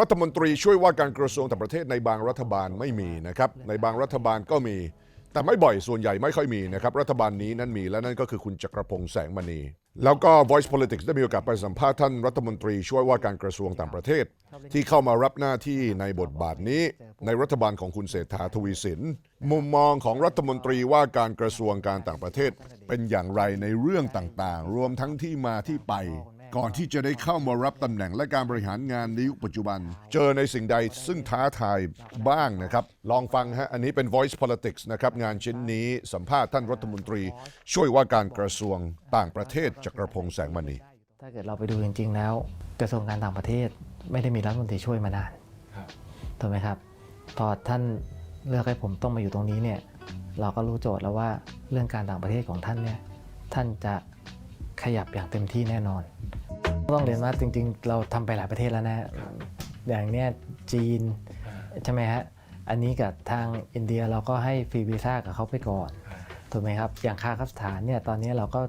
รัฐมนตรีช่วยว่าการกระทรวงต่างประเทศในบางรัฐบาลไม่มีนะครับ ในบางรัฐบาลก็มี แต่ไม่บ่อยส่วนใหญ่ไม่ค่อยมีนะครับ รัฐบาลนี้นั้นมีและนั่นก็คือคุณจักรพงษ์แสงมณี แล้วก็ Voice Politics ได้มีโอกาสไปสัมภาษณ์ท่านรัฐมนตรีช่วยว่าการกระทรวงต่างประเทศ ที่เข้ามารับหน้าที่ในบทบาทนี้ ในรัฐบาลของคุณเศรษฐาทวีสิน มุมมองของรัฐมนตรีว่าการกระทรวงการต่างประเทศ เป็นอย่างไรในเรื่องต่างๆ รวมทั้งที่มาที่ไป ก่อนที่จะได้เข้ามารับตำแหน่งและการบริหารงานในยุคปัจจุบัน เจอในสิ่งใดซึ่งท้าทายบ้างนะครับ ลองฟังฮะ อันนี้เป็น Voice Politics นะครับ งานชิ้นนี้สัมภาษณ์ท่านรัฐมนตรี ช่วยว่าการกระทรวงต่างประเทศจักรพงษ์แสงมณีถ้าเกิดเราไปดูจริงๆแล้ว กระทรวงการต่างประเทศไม่ได้มีรัฐมนตรีช่วยมานานถูกไหมครับ พอท่านเลือกให้ผมต้องมาอยู่ตรงนี้เนี่ยเราก็รู้โจทย์แล้วว่าเรื่องการต่างประเทศของท่านเนี่ยท่านจะขยับอย่างเต็มที่แน่นอน ต้องเรียนว่าจริงๆ เราทำไปหลายประเทศแล้วนะอย่างเนี้ยจีนใช่ไหมฮะอันนี้กับทางอินเดียเราก็ให้ฟรีวีซ่ากับเขาไปก่อนถูกไหมครับอย่างคาซัคสถานเนี่ยตอนนี้เราก็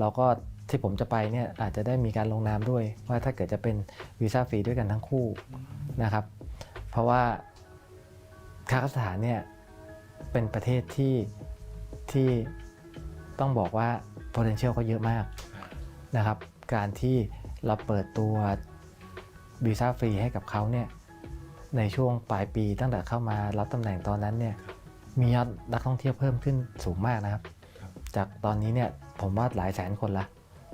เราก็ที่ผมจะไปเนี่ยอาจจะได้มีการลงนามด้วย ว่าถ้าเกิดจะเป็นวีซ่าฟรีด้วยกันทั้งคู่นะครับ เพราะว่าคาซัคสถานเนี่ยเป็นประเทศที่ที่ต้องบอกว่า potential เขาเยอะมากนะครับ การที่ เราเปิดตัววีซ่าฟรีให้กับเขาเนี่ยในช่วงปลายปีตั้งแต่เข้ามารับตำแหน่งตอนนั้นเนี่ยมียอดนักท่องเที่ยวเพิ่มขึ้นสูงมากนะครับ จากตอนนี้เนี่ยผมว่าหลายแสนคนละ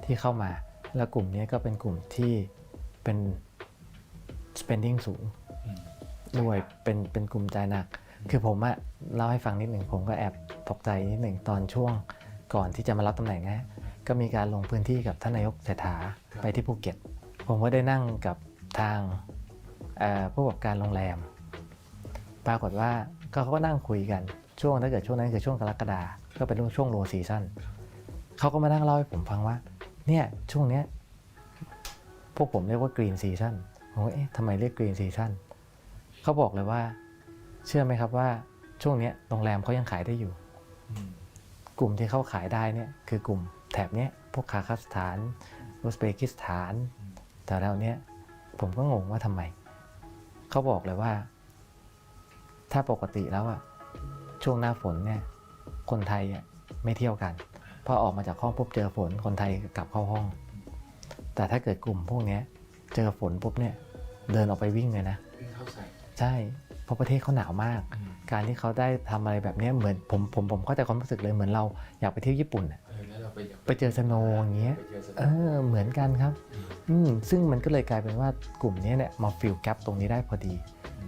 ที่เข้ามา แล้วกลุ่มนี้ก็เป็นกลุ่มที่เป็น spending สูงด้วยเป็นเป็นกลุ่มใจหนัก คือผมอะเล่าให้ฟังนิดหนึ่งผมก็แอบตกใจนิดหนึ่งตอนช่วงก่อนที่จะมารับตำแหน่งนะ ก็มีการลงพื้นที่กับท่านนายกเศรษฐาไปที่ภูเก็ต ผมก็ได้นั่งกับทางเอ่อผู้ประกอบการโรงแรม ปรากฏว่าก็เขาก็นั่งคุยกันช่วงถ้าเกิดช่วงนั้นคือช่วงกรกฎาก็เป็นช่วงโลซีซั่นเขาก็มานั่งเล่าให้ผมฟังว่า เนี่ยช่วงเนี้ยพวกผมเรียกว่ากรีนซีซั่นผมว่าเอ๊ะทำไมเรียกกรีนซีซั่นเขาบอกเลยว่า เชื่อไหมครับว่าช่วงเนี้ยโรงแรมเขายังขายได้อยู่ กลุ่มที่เขาขายได้เนี่ยคือกลุ่ม แถบเนี้ยพวกคาซัคสถานอุซเบกิสถานแต่แล้วเนี้ยผมก็งงว่าทำไม เขาบอกเลยว่า ถ้าปกติแล้วอะช่วงหน้าฝนเนี่ยคนไทยอะไม่เที่ยวกันพอออกมาจากห้องปุ๊บเจอฝนคนไทยกลับเข้าห้อง แต่ถ้าเกิดกลุ่มพวกเนี้ยเจอฝนปุ๊บเนี่ยเดินออกไปวิ่งเลยนะเข้าใส่ใช่ เพราะประเทศเขาหนาวมาก การที่เขาได้ทำอะไรแบบเนี้ยเหมือนผมผมผมเข้าใจความรู้สึกเลยเหมือนเราอยากไปเที่ยวญี่ปุ่นอะเออแล้วเราไปอยากไปเจอสโนว์อย่างเงี้ยไปเจอสเออเหมือนกันครับอืมซึ่งมันก็เลยกลายเป็นว่ากลุ่มนี้เนี่ยมาฟิลแกปตรงนี้ได้พอดี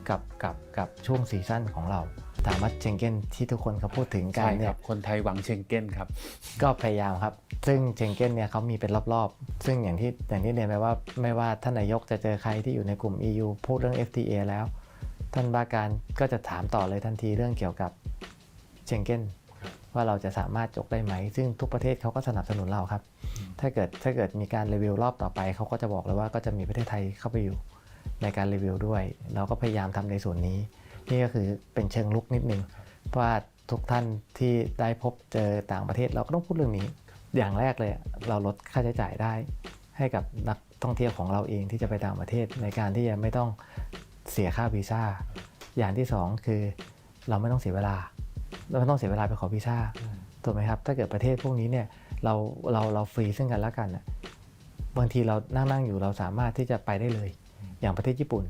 กับกับกับช่วงซีซั่นของเราถามว่าเชงเก้นที่ทุกคนเขาพูดถึงกัใช่นคเนี่รัยบคนไทยหวังเชงเก้นครับ ก็พยายามครับ ซึ่งเชงเก้นเนี่ยเขามีเป็นรอบๆ ซึ่งอย่างที่อย่างที่เรียนไปว่าไม่ว่าท่านนายกจะเจอใครที่อยู่ในกลุ่ม EU พูดเรื่อง FTA แล้ว ท่านว่าการก็จะถามต่อเลยทันทีเรื่องเกี่ยวกับเชงเก้นครับว่าเราจะสามารถจกได้ไหม ซึ่งทุกประเทศเขาก็สนับสนุนเราครับ ถ้าเกิดถ้าเกิดมีการรีวิวรอบต่อไป เขาก็จะบอกเลยว่าก็จะมีประเทศไทยเข้าไปอยู่ในการรีวิวด้วย เราก็พยายามทำในส่วนนี้ นี่ก็คือเป็นเชิงลุกนิดนึงเพราะว่าทุกท่านที่ได้พบเจอต่างประเทศเราก็ต้องพูดเรื่องนี้ อย่างแรกเลยเราลดค่าใช้จ่ายได้ ให้กับนักท่องเที่ยวของเราเองที่จะไปต่างประเทศในการที่จะไม่ต้อง เสียค่าวีซ่า อย่างที่สองคือเราไม่ต้องเสียเวลา เราไม่ต้องเสียเวลาไปขอวีซ่าถูกไหมครับ ถ้าเกิดประเทศพวกนี้เนี่ยเราเราเราฟรีซึ่งกันและกันน่ะบางทีเรานั่งนั่งอยู่เราสามารถที่จะไปได้เลย อย่างประเทศญี่ปุ่น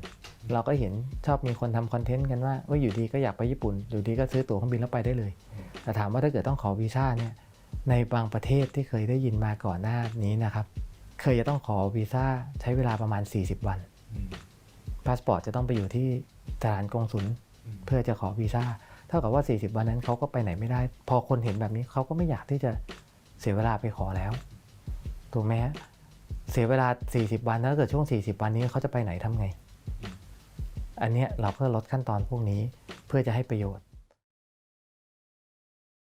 เราก็เห็นชอบมีคนทำคอนเทนต์กันว่าว่าอยู่ดีก็อยากไปญี่ปุ่น อยู่ดีก็ซื้อตั๋วเครื่องบินแล้วไปได้เลย แต่ถามว่าถ้าเกิดต้องขอวีซ่าเนี่ยในบางประเทศที่เคยได้ยินมาก่อนหน้านี้นะครับ เคยจะต้องขอวีซ่าใช้เวลาประมาณ 40 วัน พาสปอร์ตจะต้องไปอยู่ที่สถานกงสุลเพื่อจะขอวีซ่าเท่ากับว่า 40 วันนั้นเขาก็ไปไหนไม่ได้ พอคนเห็นแบบนี้เขาก็ไม่อยากที่จะเสียเวลาไปขอแล้วถูกไหมฮะเสียเวลา 40 วันแล้วถ้าเกิดช่วง 40 วันนี้เขาจะไปไหนทำไง อันเนี้ยเราก็ลดขั้นตอนพวกนี้เพื่อจะให้ประโยชน์